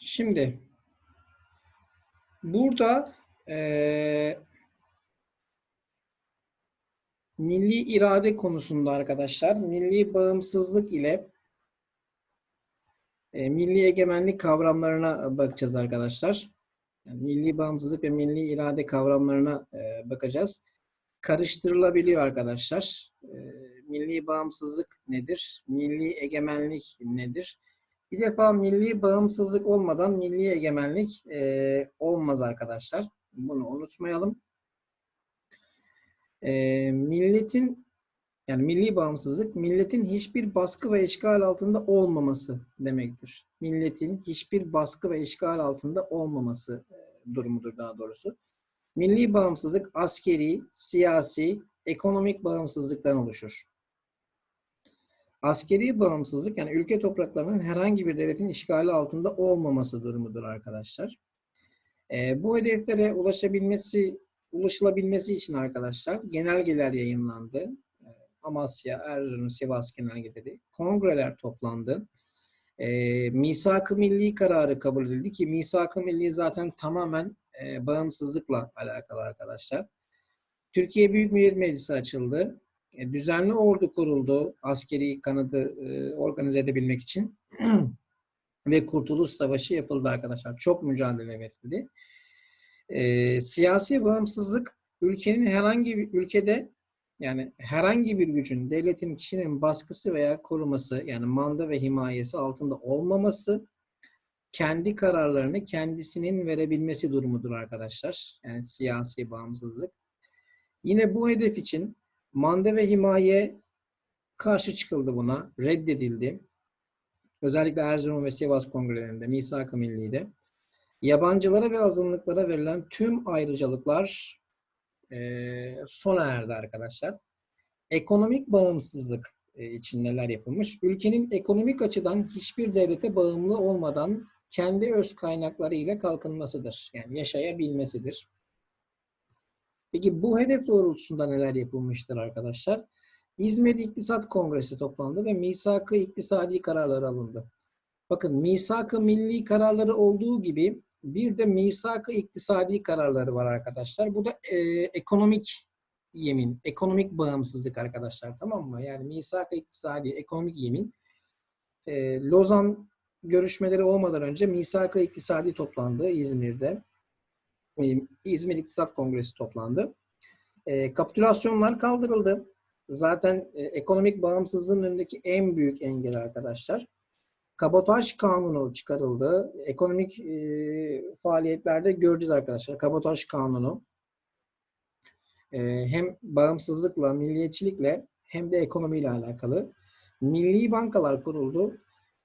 Şimdi burada eee, milli irade konusunda arkadaşlar milli bağımsızlık ile e, milli egemenlik kavramlarına bakacağız arkadaşlar. Yani milli bağımsızlık ve milli irade kavramlarına e, bakacağız. Karıştırılabiliyor arkadaşlar. E, milli bağımsızlık nedir? Milli egemenlik nedir? Bir defa milli bağımsızlık olmadan milli egemenlik e, olmaz arkadaşlar. Bunu unutmayalım. E, milletin yani milli bağımsızlık milletin hiçbir baskı ve işgal altında olmaması demektir. Milletin hiçbir baskı ve işgal altında olmaması e, durumudur daha doğrusu. Milli bağımsızlık askeri, siyasi, ekonomik bağımsızlıktan oluşur. Askeri bağımsızlık yani ülke topraklarının herhangi bir devletin işgali altında olmaması durumudur arkadaşlar. Ee, bu hedeflere ulaşabilmesi ulaşılabilmesi için arkadaşlar genelgeler yayınlandı. Ee, Amasya, Erzurum, Sivas genelgeleri, kongreler toplandı. Ee, Misak-ı Milli kararı kabul edildi ki Misak-ı Milli zaten tamamen e, bağımsızlıkla alakalı arkadaşlar. Türkiye Büyük Millet Meclisi açıldı. E, düzenli ordu kuruldu askeri kanadı e, organize edebilmek için. Ve Kurtuluş Savaşı yapıldı arkadaşlar. Çok mücadele verildi. E, siyasi bağımsızlık ülkenin herhangi bir ülkede yani herhangi bir gücün, devletin, kişinin baskısı veya koruması yani manda ve himayesi altında olmaması kendi kararlarını kendisinin verebilmesi durumudur arkadaşlar. Yani siyasi bağımsızlık. Yine bu hedef için manda ve himaye karşı çıkıldı buna, reddedildi. Özellikle Erzurum ve Sivas kongrelerinde, Misak-ı Milli'de. Yabancılara ve azınlıklara verilen tüm ayrıcalıklar e, sona erdi arkadaşlar. Ekonomik bağımsızlık e, için neler yapılmış? Ülkenin ekonomik açıdan hiçbir devlete bağımlı olmadan kendi öz kaynakları ile kalkınmasıdır. Yani yaşayabilmesidir. Peki bu hedef doğrultusunda neler yapılmıştır arkadaşlar? İzmir İktisat Kongresi toplandı ve misak-ı iktisadi kararları alındı. Bakın misak-ı milli kararları olduğu gibi bir de misak-ı iktisadi kararları var arkadaşlar. Bu da e, ekonomik yemin, ekonomik bağımsızlık arkadaşlar tamam mı? Yani misak-ı iktisadi, ekonomik yemin. E, Lozan görüşmeleri olmadan önce misak-ı iktisadi toplandı İzmir'de. E, İzmir İktisat Kongresi toplandı. E, kapitülasyonlar kaldırıldı. Zaten e, ekonomik bağımsızlığın önündeki en büyük engel arkadaşlar. Kabotaj kanunu çıkarıldı. Ekonomik e, faaliyetlerde göreceğiz arkadaşlar. Kabotaj kanunu e, hem bağımsızlıkla, milliyetçilikle hem de ekonomiyle alakalı. Milli bankalar kuruldu.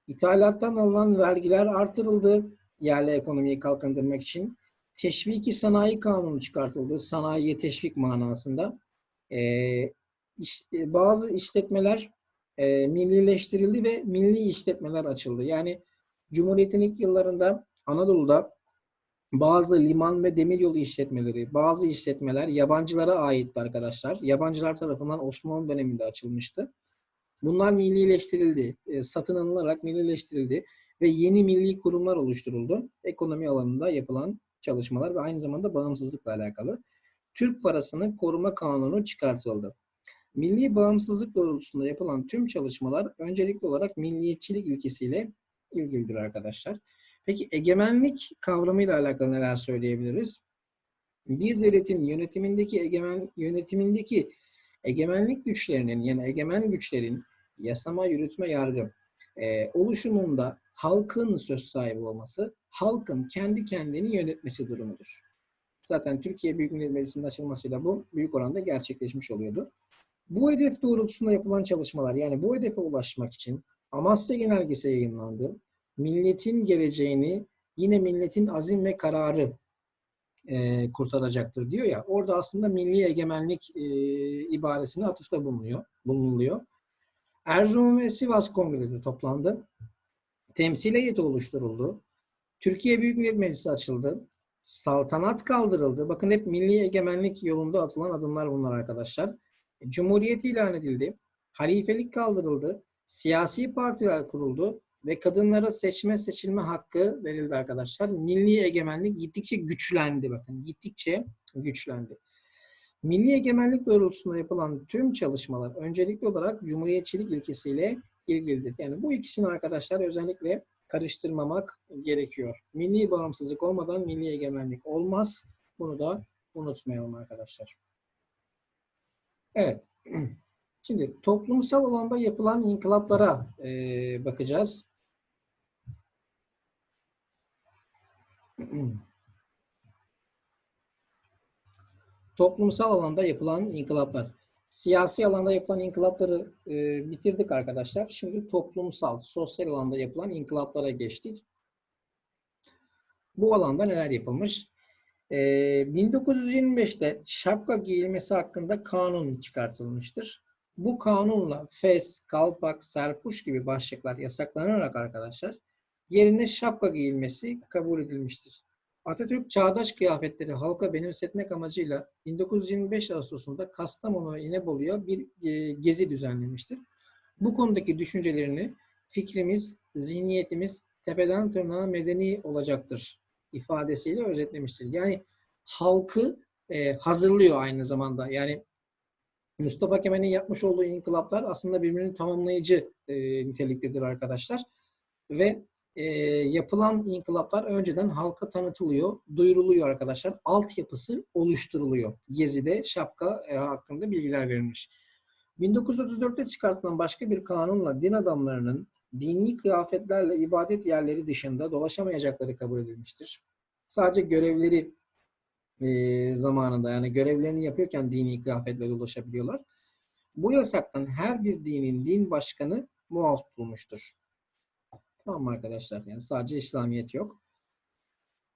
İthalattan alınan vergiler artırıldı yerli ekonomiyi kalkındırmak için. Teşviki sanayi kanunu çıkartıldı. Sanayiye teşvik manasında. Ee, işte, bazı işletmeler e, millileştirildi ve milli işletmeler açıldı. Yani Cumhuriyet'in ilk yıllarında Anadolu'da bazı liman ve demiryolu işletmeleri, bazı işletmeler yabancılara aitti arkadaşlar. Yabancılar tarafından Osmanlı döneminde açılmıştı. Bunlar millileştirildi, e, satın alınarak millileştirildi ve yeni milli kurumlar oluşturuldu. Ekonomi alanında yapılan çalışmalar ve aynı zamanda bağımsızlıkla alakalı. Türk parasını koruma kanunu çıkartıldı. Milli bağımsızlık doğrultusunda yapılan tüm çalışmalar öncelikli olarak milliyetçilik ilkesiyle ilgilidir arkadaşlar. Peki egemenlik kavramıyla alakalı neler söyleyebiliriz? Bir devletin yönetimindeki egemen yönetimindeki egemenlik güçlerinin yani egemen güçlerin yasama, yürütme, yargı e, oluşumunda halkın söz sahibi olması, halkın kendi kendini yönetmesi durumudur. Zaten Türkiye Büyük Millet Meclisi'nin açılmasıyla bu büyük oranda gerçekleşmiş oluyordu. Bu hedef doğrultusunda yapılan çalışmalar, yani bu hedefe ulaşmak için Amasya Genelgesi yayınlandı. Milletin geleceğini yine milletin azim ve kararı e, kurtaracaktır diyor ya. Orada aslında milli egemenlik e, ibaresine atıfta bulunuyor, bulunuluyor. Erzurum ve Sivas Kongreleri toplandı. Temsil heyeti oluşturuldu. Türkiye Büyük Millet Meclisi açıldı. Saltanat kaldırıldı. Bakın hep milli egemenlik yolunda atılan adımlar bunlar arkadaşlar. Cumhuriyet ilan edildi. Halifelik kaldırıldı. Siyasi partiler kuruldu. ve kadınlara seçme seçilme hakkı verildi arkadaşlar. Milli egemenlik gittikçe güçlendi bakın. Gittikçe güçlendi. Milli egemenlik doğrultusunda yapılan tüm çalışmalar öncelikli olarak cumhuriyetçilik ilkesiyle ilgilidir. Yani bu ikisini arkadaşlar özellikle karıştırmamak gerekiyor. Milli bağımsızlık olmadan milli egemenlik olmaz. Bunu da unutmayalım arkadaşlar. Evet. Şimdi toplumsal alanda yapılan inkılaplara e, bakacağız. Toplumsal alanda yapılan inkılaplar. Siyasi alanda yapılan inkılapları e, bitirdik arkadaşlar. Şimdi toplumsal, sosyal alanda yapılan inkılaplara geçtik. Bu alanda neler yapılmış? E, 1925'te şapka giyilmesi hakkında kanun çıkartılmıştır. Bu kanunla fes, kalpak, serpuş gibi başlıklar yasaklanarak arkadaşlar yerine şapka giyilmesi kabul edilmiştir. Atatürk çağdaş kıyafetleri halka benimsetmek amacıyla 1925 Ağustos'unda Kastamonu ve İnebolu'ya bir e, gezi düzenlemiştir. Bu konudaki düşüncelerini fikrimiz, zihniyetimiz tepeden tırnağa medeni olacaktır ifadesiyle özetlemiştir. Yani halkı e, hazırlıyor aynı zamanda. Yani Mustafa Kemal'in yapmış olduğu inkılaplar aslında birbirini tamamlayıcı e, niteliktedir arkadaşlar. Ve e, yapılan inkılaplar önceden halka tanıtılıyor, duyuruluyor arkadaşlar. Altyapısı oluşturuluyor. Gezi'de şapka e, hakkında bilgiler verilmiş. 1934'te çıkartılan başka bir kanunla din adamlarının dini kıyafetlerle ibadet yerleri dışında dolaşamayacakları kabul edilmiştir. Sadece görevleri e, zamanında yani görevlerini yapıyorken dini kıyafetle dolaşabiliyorlar. Bu yasaktan her bir dinin din başkanı muaf tutulmuştur. Tamam mı arkadaşlar? Yani sadece İslamiyet yok.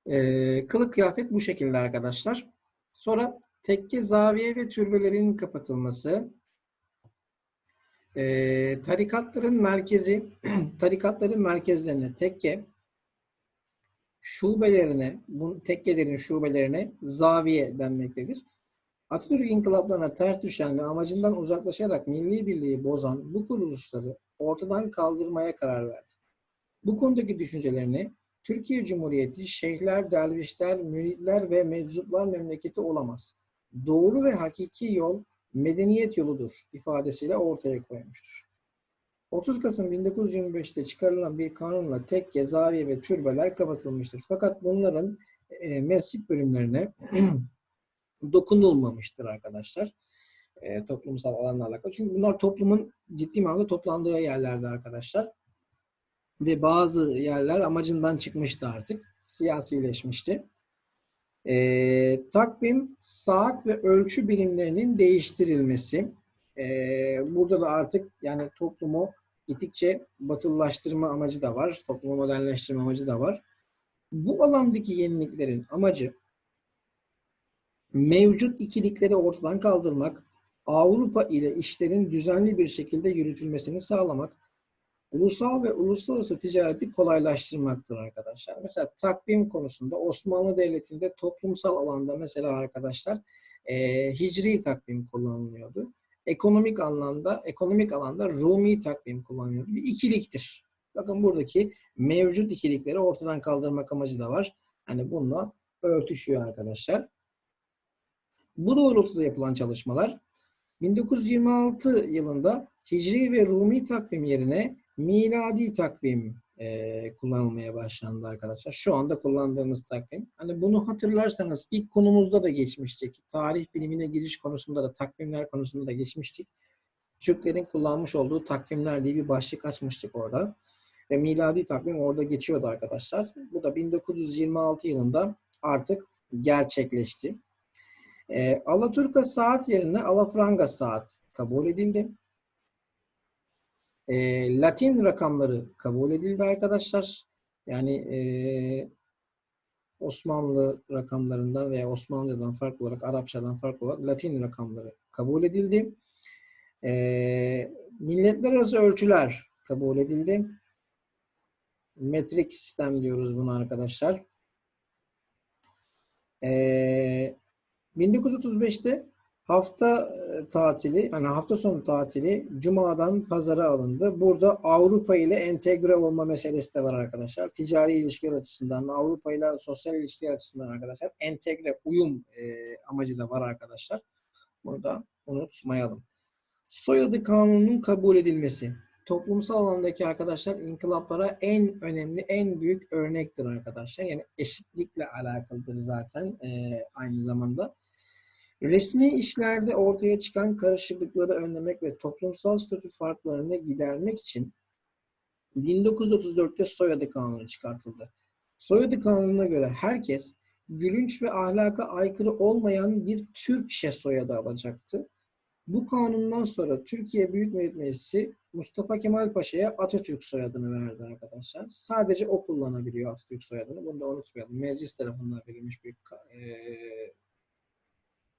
E, kılık kıyafet bu şekilde arkadaşlar. Sonra tekke, zaviye ve türbelerin kapatılması. E, tarikatların merkezi, tarikatların merkezlerine tekke, şubelerine, bu tekkelerin şubelerine zaviye denmektedir. Atatürk inkılaplarına ters düşen ve amacından uzaklaşarak milli birliği bozan bu kuruluşları ortadan kaldırmaya karar verdi. Bu konudaki düşüncelerini Türkiye Cumhuriyeti şeyhler, dervişler, müritler ve meczuplar memleketi olamaz. Doğru ve hakiki yol medeniyet yoludur ifadesiyle ortaya koymuştur. 30 Kasım 1925'te çıkarılan bir kanunla tekke, zaviye ve türbeler kapatılmıştır. Fakat bunların e, mescit bölümlerine dokunulmamıştır arkadaşlar. E, toplumsal alanlarla alakalı. Çünkü bunlar toplumun ciddi manada toplandığı yerlerde arkadaşlar. Ve bazı yerler amacından çıkmıştı artık. Siyasileşmişti. E, takvim, saat ve ölçü birimlerinin değiştirilmesi. E, burada da artık yani toplumu gittikçe batılılaştırma amacı da var. Toplumu modernleştirme amacı da var. Bu alandaki yeniliklerin amacı mevcut ikilikleri ortadan kaldırmak, Avrupa ile işlerin düzenli bir şekilde yürütülmesini sağlamak, ulusal ve uluslararası ticareti kolaylaştırmaktır arkadaşlar. Mesela takvim konusunda Osmanlı Devleti'nde toplumsal alanda mesela arkadaşlar e, hicri takvim kullanılıyordu. Ekonomik anlamda, ekonomik alanda Rumi takvim kullanıyordu. Bir ikiliktir. Bakın buradaki mevcut ikilikleri ortadan kaldırmak amacı da var. Hani bununla örtüşüyor arkadaşlar. Bu doğrultuda yapılan çalışmalar 1926 yılında Hicri ve Rumi takvim yerine miladi takvim e, kullanılmaya başlandı arkadaşlar. Şu anda kullandığımız takvim. Hani bunu hatırlarsanız ilk konumuzda da geçmiştik. Tarih bilimine giriş konusunda da takvimler konusunda da geçmiştik. Türklerin kullanmış olduğu takvimler diye bir başlık açmıştık orada. Ve miladi takvim orada geçiyordu arkadaşlar. Bu da 1926 yılında artık gerçekleşti. E, Alaturka saat yerine Alafranga saat kabul edildi. E, Latin rakamları kabul edildi arkadaşlar. Yani e, Osmanlı rakamlarından veya Osmanlı'dan farklı olarak, Arapçadan farklı olarak Latin rakamları kabul edildi. E, milletler arası ölçüler kabul edildi. Metrik sistem diyoruz bunu arkadaşlar. E, 1935'te hafta e, tatili, hani hafta sonu tatili Cuma'dan pazara alındı. Burada Avrupa ile entegre olma meselesi de var arkadaşlar. Ticari ilişkiler açısından, Avrupa ile sosyal ilişkiler açısından arkadaşlar entegre uyum e, amacı da var arkadaşlar. Bunu da unutmayalım. Soyadı kanununun kabul edilmesi. Toplumsal alandaki arkadaşlar inkılaplara en önemli, en büyük örnektir arkadaşlar. Yani eşitlikle alakalıdır zaten e, aynı zamanda. Resmi işlerde ortaya çıkan karışıklıkları önlemek ve toplumsal statü farklarını gidermek için 1934'te Soyadı Kanunu çıkartıldı. Soyadı Kanunu'na göre herkes gülünç ve ahlaka aykırı olmayan bir Türkçe soyadı alacaktı. Bu kanundan sonra Türkiye Büyük Millet Meclisi Mustafa Kemal Paşa'ya Atatürk soyadını verdi arkadaşlar. Sadece o kullanabiliyor Atatürk soyadını. Bunu da unutmayalım. Meclis tarafından verilmiş bir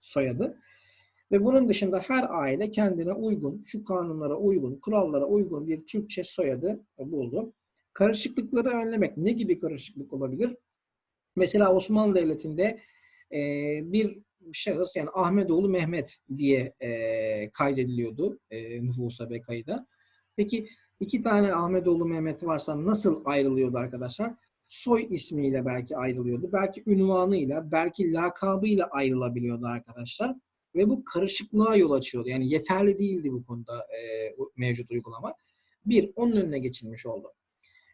soyadı. Ve bunun dışında her aile kendine uygun, şu kanunlara uygun, kurallara uygun bir Türkçe soyadı buldu. Karışıklıkları önlemek ne gibi karışıklık olabilir? Mesela Osmanlı Devleti'nde e, bir şahıs yani Ahmetoğlu Mehmet diye e, kaydediliyordu e, nüfusa ve kayıda. Peki iki tane Ahmetoğlu Mehmet varsa nasıl ayrılıyordu arkadaşlar? Soy ismiyle belki ayrılıyordu. Belki ünvanıyla, belki lakabıyla ayrılabiliyordu arkadaşlar. Ve bu karışıklığa yol açıyordu. Yani yeterli değildi bu konuda e, mevcut uygulama. Bir, onun önüne geçilmiş oldu.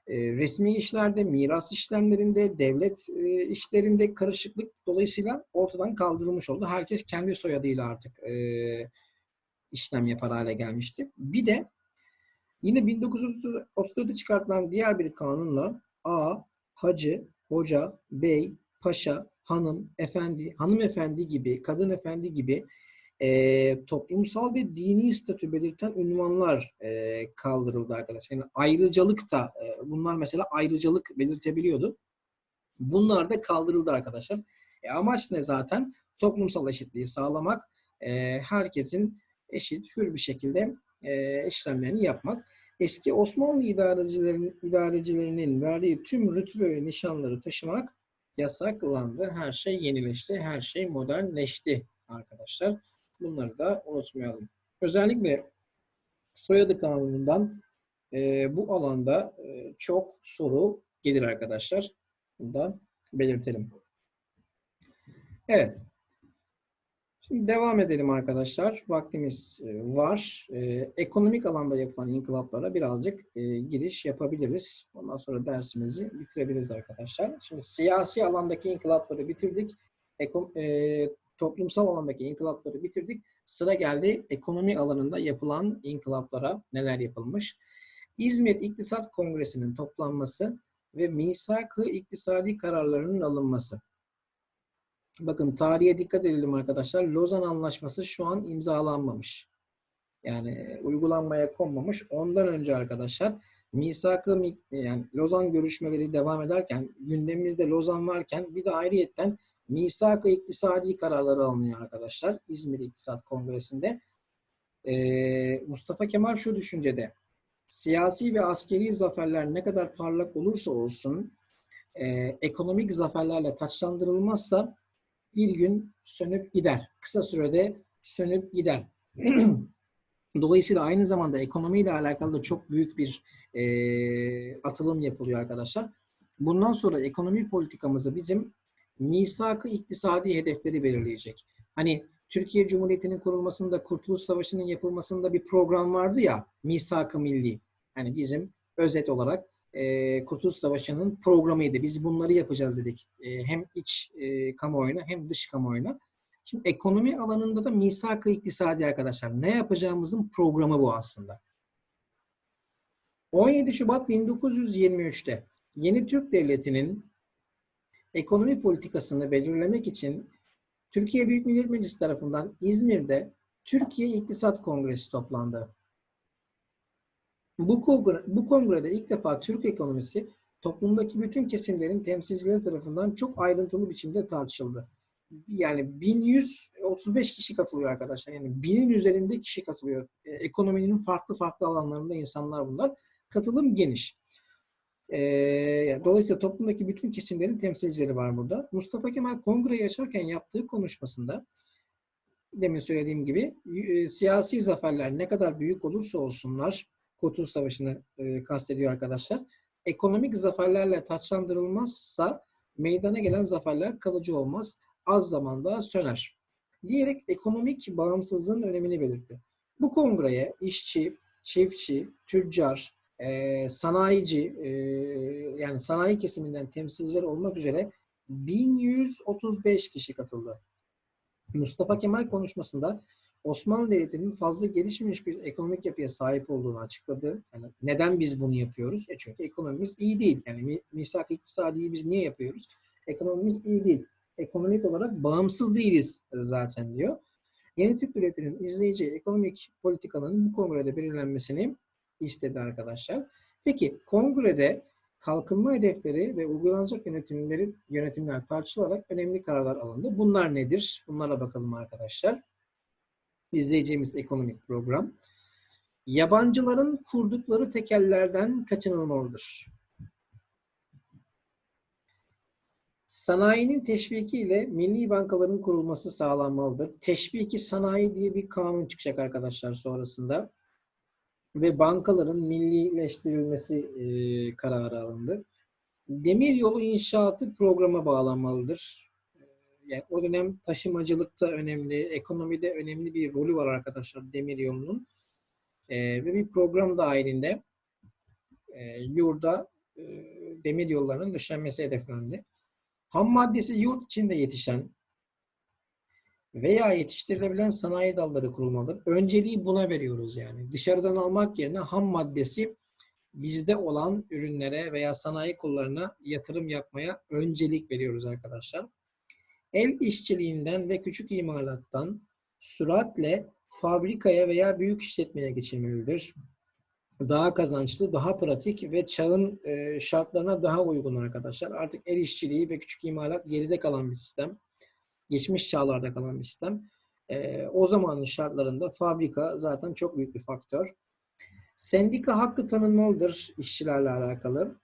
E, resmi işlerde, miras işlemlerinde, devlet e, işlerinde karışıklık dolayısıyla ortadan kaldırılmış oldu. Herkes kendi soyadıyla artık e, işlem yapar hale gelmişti. Bir de yine 1934'te çıkartılan diğer bir kanunla A, hacı, hoca, bey, paşa, hanım, efendi, hanımefendi gibi, kadın efendi gibi e, toplumsal ve dini statü belirten ünvanlar e, kaldırıldı arkadaşlar. Yani ayrıcalık da, e, bunlar mesela ayrıcalık belirtebiliyordu. Bunlar da kaldırıldı arkadaşlar. E, amaç ne zaten? Toplumsal eşitliği sağlamak, e, herkesin eşit, hür bir şekilde e, işlemlerini yapmak. Eski Osmanlı idarecilerinin, idarecilerinin verdiği tüm rütbe ve nişanları taşımak yasaklandı. Her şey yenileşti, her şey modernleşti arkadaşlar. Bunları da unutmayalım. Özellikle soyadı kanunundan e, bu alanda e, çok soru gelir arkadaşlar. Bunu da belirtelim. Evet. Şimdi devam edelim arkadaşlar. Vaktimiz e, var. E, ekonomik alanda yapılan inkılaplara birazcık e, giriş yapabiliriz. Ondan sonra dersimizi bitirebiliriz arkadaşlar. Şimdi siyasi alandaki inkılapları bitirdik. Eko, e, toplumsal alandaki inkılapları bitirdik. Sıra geldi ekonomi alanında yapılan inkılaplara neler yapılmış. İzmir İktisat Kongresi'nin toplanması ve misak-ı iktisadi kararlarının alınması. Bakın tarihe dikkat edelim arkadaşlar. Lozan Anlaşması şu an imzalanmamış. Yani uygulanmaya konmamış. Ondan önce arkadaşlar misak-ı yani Lozan görüşmeleri devam ederken gündemimizde Lozan varken bir de ayrıyetten misak-ı iktisadi kararları alınıyor arkadaşlar. İzmir İktisat Kongresi'nde. Ee, Mustafa Kemal şu düşüncede. Siyasi ve askeri zaferler ne kadar parlak olursa olsun e, ekonomik zaferlerle taçlandırılmazsa bir gün sönüp gider. Kısa sürede sönüp gider. Dolayısıyla aynı zamanda ekonomiyle alakalı da çok büyük bir e, atılım yapılıyor arkadaşlar. Bundan sonra ekonomi politikamızı bizim misak-ı iktisadi hedefleri belirleyecek. Hani Türkiye Cumhuriyeti'nin kurulmasında, Kurtuluş Savaşı'nın yapılmasında bir program vardı ya, misak-ı milli. Hani bizim özet olarak e, Kurtuluş Savaşı'nın programıydı. Biz bunları yapacağız dedik. E, hem iç e, kamuoyuna hem dış kamuoyuna. Şimdi ekonomi alanında da misak-ı iktisadi arkadaşlar. Ne yapacağımızın programı bu aslında. 17 Şubat 1923'te yeni Türk Devleti'nin ekonomi politikasını belirlemek için Türkiye Büyük Millet Meclisi tarafından İzmir'de Türkiye İktisat Kongresi toplandı. Bu, kongre, bu kongrede ilk defa Türk ekonomisi toplumdaki bütün kesimlerin temsilcileri tarafından çok ayrıntılı biçimde tartışıldı. Yani 1135 kişi katılıyor arkadaşlar. Yani binin üzerinde kişi katılıyor. E, ekonominin farklı farklı alanlarında insanlar bunlar. Katılım geniş. E, dolayısıyla toplumdaki bütün kesimlerin temsilcileri var burada. Mustafa Kemal kongreyi açarken yaptığı konuşmasında demin söylediğim gibi e, siyasi zaferler ne kadar büyük olursa olsunlar, Kurtuluş Savaşı'nı e, kastediyor arkadaşlar. Ekonomik zaferlerle taçlandırılmazsa meydana gelen zaferler kalıcı olmaz. Az zamanda söner. Diyerek ekonomik bağımsızlığın önemini belirtti. Bu kongreye işçi, çiftçi, tüccar, e, sanayici e, yani sanayi kesiminden temsilciler olmak üzere 1135 kişi katıldı. Mustafa Kemal konuşmasında Osmanlı Devleti'nin fazla gelişmemiş bir ekonomik yapıya sahip olduğunu açıkladı. Yani neden biz bunu yapıyoruz? E çünkü ekonomimiz iyi değil. Yani misak iktisadiyi biz niye yapıyoruz? Ekonomimiz iyi değil. Ekonomik olarak bağımsız değiliz zaten diyor. Yeni Türk Devleti'nin izleyici ekonomik politikanın bu kongrede belirlenmesini istedi arkadaşlar. Peki kongrede kalkınma hedefleri ve uygulanacak yönetimleri yönetimler tartışılarak önemli kararlar alındı. Bunlar nedir? Bunlara bakalım arkadaşlar. İzleyeceğimiz ekonomik program. Yabancıların kurdukları tekellerden kaçınılmalıdır. Sanayinin teşviki ile milli bankaların kurulması sağlanmalıdır. Teşviki sanayi diye bir kanun çıkacak arkadaşlar sonrasında. Ve bankaların millileştirilmesi e, kararı alındı. Demir yolu inşaatı programa bağlanmalıdır. Yani o dönem taşımacılıkta önemli, ekonomide önemli bir rolü var arkadaşlar demir yolunun. E, ve bir program dahilinde e, yurda e, demir yollarının döşenmesi hedeflendi. Ham maddesi yurt içinde yetişen veya yetiştirilebilen sanayi dalları kurulmalıdır. Önceliği buna veriyoruz yani. Dışarıdan almak yerine ham maddesi bizde olan ürünlere veya sanayi kollarına yatırım yapmaya öncelik veriyoruz arkadaşlar. El işçiliğinden ve küçük imalattan süratle fabrikaya veya büyük işletmeye geçilmelidir. Daha kazançlı, daha pratik ve çağın e, şartlarına daha uygun arkadaşlar. Artık el işçiliği ve küçük imalat geride kalan bir sistem. Geçmiş çağlarda kalan bir sistem. E, o zamanın şartlarında fabrika zaten çok büyük bir faktör. Sendika hakkı tanınmalıdır işçilerle alakalı.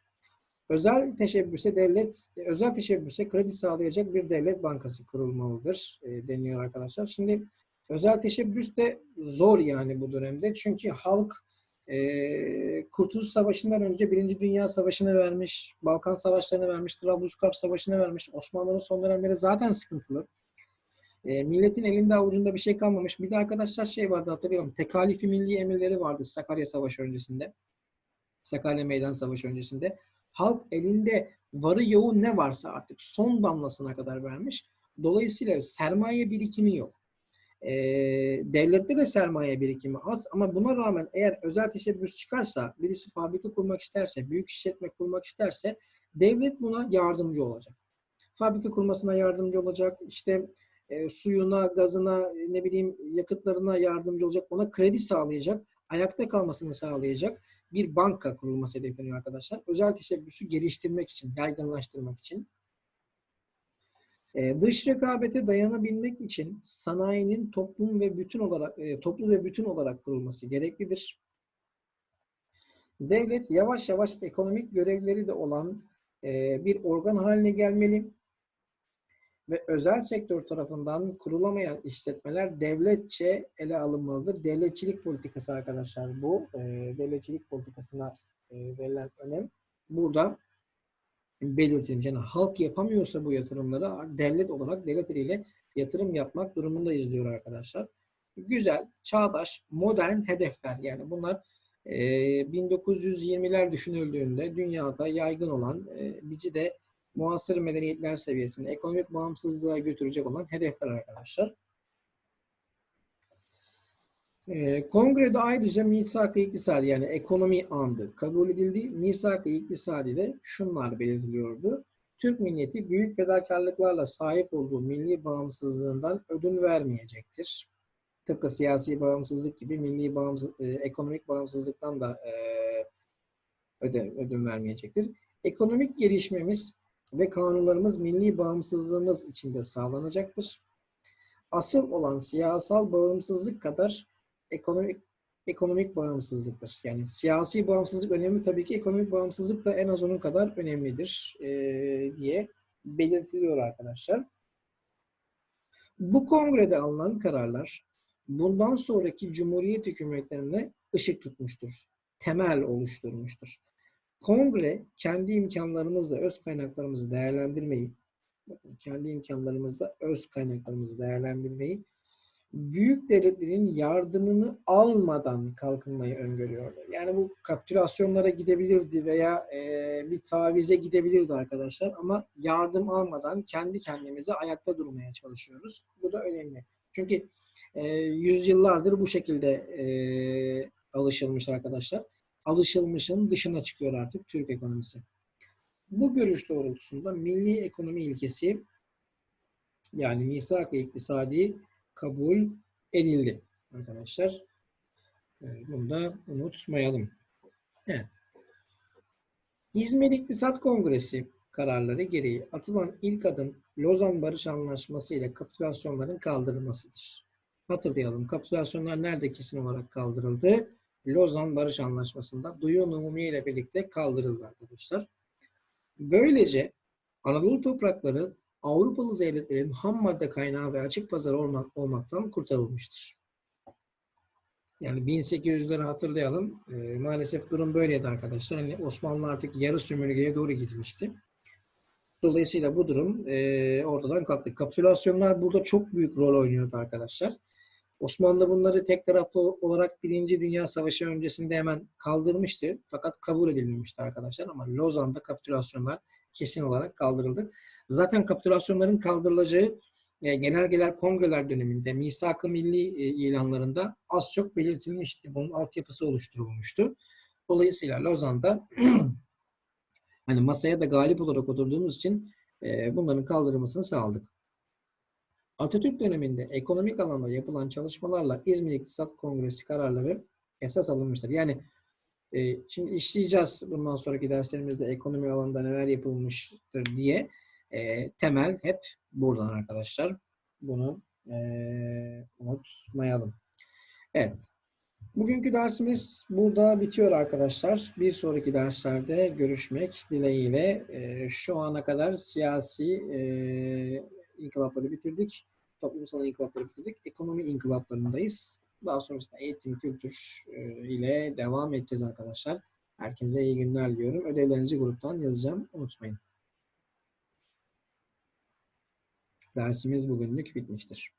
Özel teşebbüse devlet, özel teşebbüse kredi sağlayacak bir devlet bankası kurulmalıdır e, deniyor arkadaşlar. Şimdi özel teşebbüs de zor yani bu dönemde. Çünkü halk e, Kurtuluş Savaşı'ndan önce Birinci Dünya Savaşı'nı vermiş, Balkan Savaşları'nı vermiş, Trablusgarp Savaşı'nı vermiş. Osmanlı'nın son dönemleri zaten sıkıntılı. E, milletin elinde avucunda bir şey kalmamış. Bir de arkadaşlar şey vardı hatırlıyorum. Tekalifi milli emirleri vardı Sakarya Savaşı öncesinde. Sakarya Meydan Savaşı öncesinde. Halk elinde varı yoğu ne varsa artık son damlasına kadar vermiş. Dolayısıyla sermaye birikimi yok. E, devlette de sermaye birikimi az ama buna rağmen eğer özel teşebbüs çıkarsa, birisi fabrika kurmak isterse, büyük işletme kurmak isterse devlet buna yardımcı olacak. Fabrika kurmasına yardımcı olacak, işte e, suyuna, gazına, ne bileyim yakıtlarına yardımcı olacak, ona kredi sağlayacak, ayakta kalmasını sağlayacak bir banka kurulması hedefleniyor arkadaşlar. Özel teşebbüsü geliştirmek için, yaygınlaştırmak için. E, dış rekabete dayanabilmek için sanayinin toplum ve bütün olarak e, toplu ve bütün olarak kurulması gereklidir. Devlet yavaş yavaş ekonomik görevleri de olan e, bir organ haline gelmeli ve özel sektör tarafından kurulamayan işletmeler devletçe ele alınmalıdır. Devletçilik politikası arkadaşlar bu. E, devletçilik politikasına e, verilen önem burada belirtilmiş. Yani halk yapamıyorsa bu yatırımları devlet olarak devlet eliyle yatırım yapmak durumundayız diyor arkadaşlar. Güzel, çağdaş, modern hedefler. Yani bunlar e, 1920'ler düşünüldüğünde dünyada yaygın olan e, bizi de muasır medeniyetler seviyesinde ekonomik bağımsızlığa götürecek olan hedefler arkadaşlar. E, kongrede ayrıca misak-ı iktisadi yani ekonomi andı kabul edildi. Misak-ı iktisadi de şunlar belirtiliyordu. Türk milleti büyük fedakarlıklarla sahip olduğu milli bağımsızlığından ödün vermeyecektir. Tıpkı siyasi bağımsızlık gibi milli bağımsız, e, ekonomik bağımsızlıktan da e, öde, ödün vermeyecektir. Ekonomik gelişmemiz ve kanunlarımız milli bağımsızlığımız içinde sağlanacaktır. Asıl olan siyasal bağımsızlık kadar ekonomik ekonomik bağımsızlıktır. Yani siyasi bağımsızlık önemli tabii ki ekonomik bağımsızlık da en az onun kadar önemlidir e, diye belirtiliyor arkadaşlar. Bu kongrede alınan kararlar bundan sonraki Cumhuriyet hükümetlerine ışık tutmuştur. Temel oluşturmuştur. Kongre kendi imkanlarımızla öz kaynaklarımızı değerlendirmeyi, kendi imkanlarımızla öz kaynaklarımızı değerlendirmeyi, büyük devletlerin yardımını almadan kalkınmayı öngörüyordu. Yani bu kapitülasyonlara gidebilirdi veya e, bir tavize gidebilirdi arkadaşlar ama yardım almadan kendi kendimize ayakta durmaya çalışıyoruz. Bu da önemli. Çünkü e, yüzyıllardır bu şekilde e, alışılmış arkadaşlar. Alışılmışın dışına çıkıyor artık Türk ekonomisi. Bu görüş doğrultusunda milli ekonomi ilkesi yani misak-ı iktisadi kabul edildi arkadaşlar. E, Bunu da unutmayalım. Evet. İzmir İktisat Kongresi kararları gereği atılan ilk adım Lozan Barış Anlaşması ile kapitülasyonların kaldırılmasıdır. Hatırlayalım. Kapitülasyonlar nerede kesin olarak kaldırıldı? Lozan Barış Anlaşması'nda Duyun Umumiye ile birlikte kaldırıldı arkadaşlar. Böylece Anadolu toprakları Avrupalı devletlerin ham madde kaynağı ve açık pazar olmak, olmaktan kurtarılmıştır. Yani 1800'leri hatırlayalım. Ee, maalesef durum böyleydi arkadaşlar. Hani Osmanlı artık yarı sömürgeye doğru gitmişti. Dolayısıyla bu durum e, ortadan kalktı. Kapitülasyonlar burada çok büyük rol oynuyordu arkadaşlar. Osmanlı bunları tek taraflı olarak Birinci Dünya Savaşı öncesinde hemen kaldırmıştı. Fakat kabul edilmemişti arkadaşlar. Ama Lozan'da kapitülasyonlar kesin olarak kaldırıldı. Zaten kapitülasyonların kaldırılacağı e, genelgeler kongreler döneminde misak-ı milli e, ilanlarında az çok belirtilmişti. Bunun altyapısı oluşturulmuştu. Dolayısıyla Lozan'da hani masaya da galip olarak oturduğumuz için e, bunların kaldırılmasını sağladık. Atatürk döneminde ekonomik alanda yapılan çalışmalarla İzmir İktisat Kongresi kararları esas alınmıştır. Yani e, şimdi işleyeceğiz bundan sonraki derslerimizde ekonomi alanında neler yapılmıştır diye e, temel hep buradan arkadaşlar. Bunu e, unutmayalım. Evet. Bugünkü dersimiz burada bitiyor arkadaşlar. Bir sonraki derslerde görüşmek dileğiyle. E, şu ana kadar siyasi e, inkılapları bitirdik. Toplumsal inkılapları bitirdik. Ekonomi inkılaplarındayız. Daha sonrasında eğitim, kültür e, ile devam edeceğiz arkadaşlar. Herkese iyi günler diliyorum. Ödevlerinizi gruptan yazacağım. Unutmayın. Dersimiz bugünlük bitmiştir.